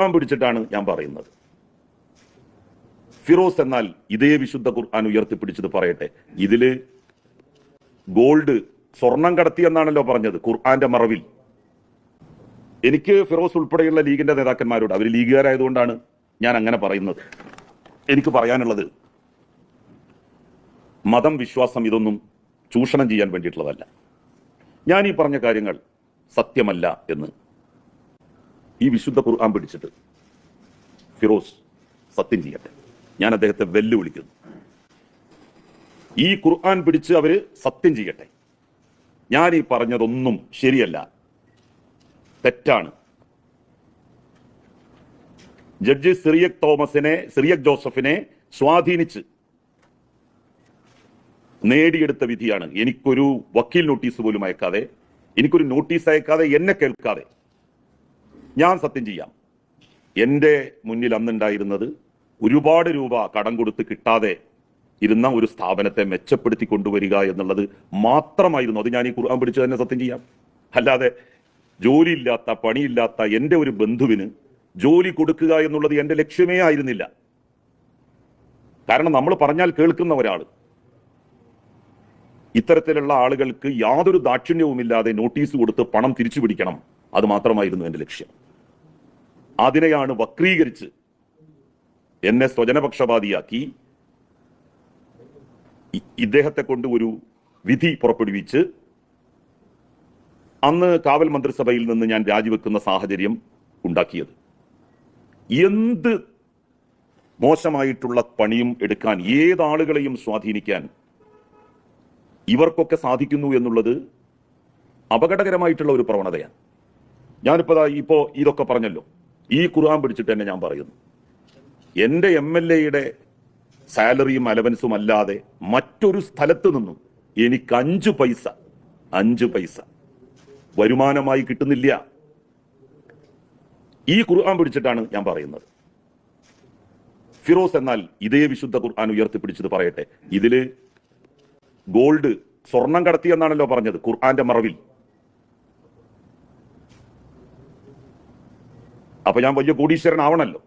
ഖുർആൻ പിടിച്ചിട്ടാണ് ഞാൻ പറയുന്നത്. ഫിറോസ് എന്നാൽ ഇതേ വിശുദ്ധ ഖുർആൻ ഉയർത്തിപ്പിടിച്ചത് പറയട്ടെ. ഇതിൽ ഗോൾഡ് സ്വർണം കടത്തി എന്നാണല്ലോ പറഞ്ഞത് ഖുർആന്റെ മറവിൽ. എനിക്ക് ഫിറോസ് ഉൾപ്പെടെയുള്ള ലീഗിന്റെ നേതാക്കന്മാരോട് അവർ ലീഗുകാരായതുകൊണ്ടാണ് ഞാൻ അങ്ങനെ പറയുന്നത്. എനിക്ക് പറയാനുള്ളത് മതം വിശ്വാസം ഇതൊന്നും ചൂഷണം ചെയ്യാൻ വേണ്ടിയിട്ടുള്ളതല്ല. ഞാൻ ഈ പറഞ്ഞ കാര്യങ്ങൾ സത്യമല്ല എന്ന്. ഈ വിശുദ്ധ ഖുർആൻ പിടിച്ചിട്ട്. ഫിറോസ് സത്യം ചെയ്യട്ടെ ഞാൻ അദ്ദേഹത്തെ വെല്ലുവിളിക്കുന്നു. ഈ ഖുർആൻ പിടിച്ച് അവർ സത്യം ചെയ്യട്ടെ. ഞാൻ ഈ പറഞ്ഞതൊന്നും ശരിയല്ല. തെറ്റാണ്. ജഡ്ജി സിറിയക് തോമസിനെ സിറിയക് ജോസഫിനെ സ്വാധീനിച്ച് നേടിയെടുത്ത വിധിയാണ്. എനിക്കൊരു വക്കീൽ നോട്ടീസ് പോലും അയക്കാതെ എനിക്കൊരു നോട്ടീസ് അയക്കാതെ എന്നെ കേൾക്കാതെ ഞാൻ സത്യം ചെയ്യാം. എന്റെ മുന്നിൽ അന്നുണ്ടായിരുന്നത് ഒരുപാട് രൂപ കടം കൊടുത്ത് കിട്ടാതെ ഇരുന്ന ഒരു സ്ഥാപനത്തെ മെച്ചപ്പെടുത്തി കൊണ്ടുവരിക എന്നുള്ളത് മാത്രമായിരുന്നു. അത് ഞാൻ ഈ ഖുർആൻ പിടിച്ച് തന്നെ സത്യം ചെയ്യാം. അല്ലാതെ ജോലിയില്ലാത്ത പണിയില്ലാത്ത എന്റെ ഒരു ബന്ധുവിന് ജോലി കൊടുക്കുക എന്നുള്ളത് എന്റെ ലക്ഷ്യമേ ആയിരുന്നില്ല. കാരണം നമ്മൾ പറഞ്ഞാൽ കേൾക്കുന്ന ഒരാൾ ഇത്തരത്തിലുള്ള ആളുകൾക്ക് യാതൊരു ദാക്ഷിണ്യവുമില്ലാതെ നോട്ടീസ് കൊടുത്ത് പണം തിരിച്ചു പിടിക്കണം. അത് മാത്രമായിരുന്നു എന്റെ ലക്ഷ്യം. അതിനെയാണ് വക്രീകരിച്ച് എന്നെ സ്വജനപക്ഷപാതിയാക്കി ഇദ്ദേഹത്തെ കൊണ്ട് ഒരു വിധി പുറപ്പെടുവിച്ച് അന്ന് കാവൽ മന്ത്രിസഭയിൽ നിന്ന് ഞാൻ രാജിവെക്കുന്ന സാഹചര്യം ഉണ്ടാക്കിയത്. എന്ത് മോശമായിട്ടുള്ള പണിയും എടുക്കാൻ ഏതാളുകളെയും സ്വാധീനിക്കാൻ ഇവർക്കൊക്കെ സാധിക്കുന്നു എന്നുള്ളത് അപകടകരമായിട്ടുള്ള ഒരു പ്രവണതയാണ്. ഞാനിപ്പോ ഇപ്പോ ഇതൊക്കെ പറഞ്ഞല്ലോ. ഈ ഖുർആൻ പിടിച്ചിട്ട് തന്നെ ഞാൻ പറയുന്നു. എന്റെ എം എൽ എയുടെ സാലറിയും അലവൻസും അല്ലാതെ മറ്റൊരു സ്ഥലത്ത് നിന്നും എനിക്ക് അഞ്ചു പൈസ അഞ്ചു പൈസ വരുമാനമായി കിട്ടുന്നില്ല. ഈ ഖുർആൻ പിടിച്ചിട്ടാണ് ഞാൻ പറയുന്നത്. ഫിറോസ് എന്നാൽ ഇതേ വിശുദ്ധ ഖുർആൻ ഉയർത്തിപ്പിടിച്ചത് പറയട്ടെ. ഇതിൽ ഗോൾഡ് സ്വർണം കടത്തി എന്നാണല്ലോ പറഞ്ഞത്. ഖുർആന്റെ മറവിൽ. അപ്പൊ ഞാൻ വലിയ കോടീശ്വരൻ ആവണല്ലോ